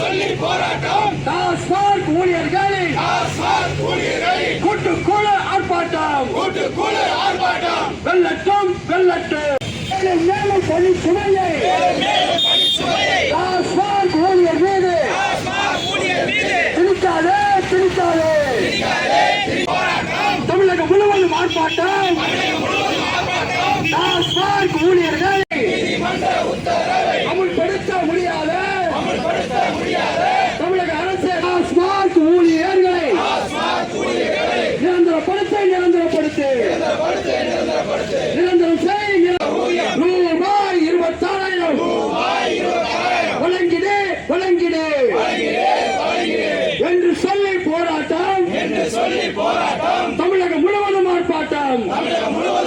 சொல்லி போராட்டம். டாஸ்மாக் ஊழியர்களின் டாஸ்மாக் ஊழியர்களின் கூட்டு குழு ஆர்ப்பாட்டம். கூட்டு குழு ஆர்ப்பாட்டம் வெள்ளட்டும் வெள்ளட்டும் மேலும் பணி சுமையை டாஸ்மாக் ஊழியர் மீது திணிக்காதே திணிக்காதே. தமிழகம் முழுவதும் ஆர்ப்பாட்டம். டாஸ்மாக் ஊழியர்கள் சொல்லி போராட்டம். தமிழகம் முழுவதும் ஆர்ப்பாட்டம். தமிழகம் முழுவதும்